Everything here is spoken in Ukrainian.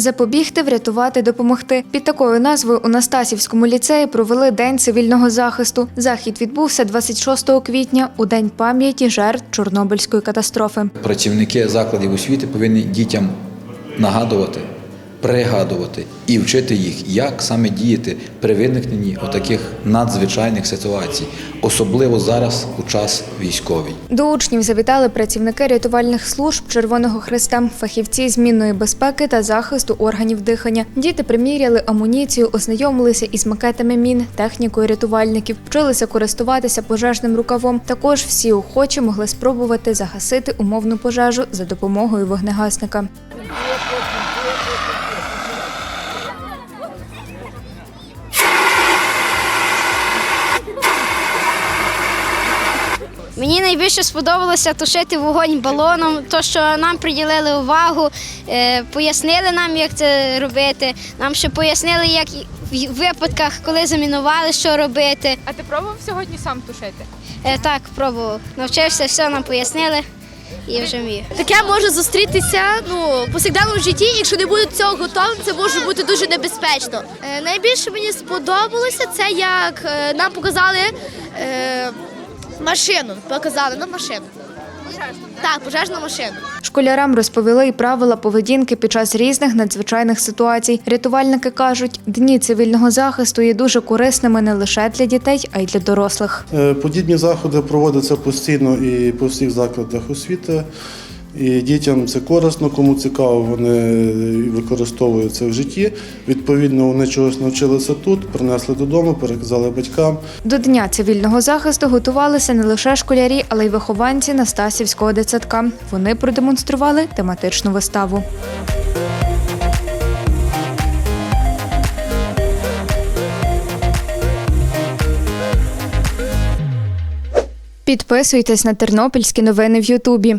запобігти, врятувати, допомогти. Під такою назвою у Настасівському ліцеї провели День цивільного захисту. Захід відбувся 26 квітня у день пам'яті жертв Чорнобильської катастрофи. Працівники закладів освіти повинні дітям нагадувати, пригадувати і вчити їх, як саме діяти при виникненні таких надзвичайних ситуацій, особливо зараз у час військовий. До учнів завітали працівники рятувальних служб Червоного Христа, фахівці змінної безпеки та захисту органів дихання. Діти приміряли амуніцію, ознайомилися із макетами мін, технікою рятувальників, вчилися користуватися пожежним рукавом. Також всі охочі могли спробувати загасити умовну пожежу за допомогою вогнегасника. Мені найбільше сподобалося тушити вогонь балоном, то що нам приділили увагу, е, пояснили нам, як це робити. Нам ще пояснили, як в випадках, коли замінували, що робити. А ти пробував сьогодні сам тушити? Е, Так, пробував. Навчився, все нам пояснили і вже вмію. Таке може зустрітися ну, повсякденному житті. Якщо не будуть цього готовим, це може бути дуже небезпечно. Е, найбільше мені сподобалося це, як е, нам показали е, машину. Показали на машину. Так, пожежну машину. Школярам розповіли і правила поведінки під час різних надзвичайних ситуацій. Рятувальники кажуть, дні цивільного захисту є дуже корисними не лише для дітей, а й для дорослих. Е, Подібні заходи проводяться постійно і по всіх закладах освіти. І дітям це корисно, кому цікаво, вони використовують це в житті. Відповідно, вони чогось навчилися тут, принесли додому, переказали батькам. До дня цивільного захисту готувалися не лише школярі, але й вихованці Настасівського дитсадка. Вони продемонстрували тематичну виставу. Підписуйтесь на тернопільські новини в Ютубі.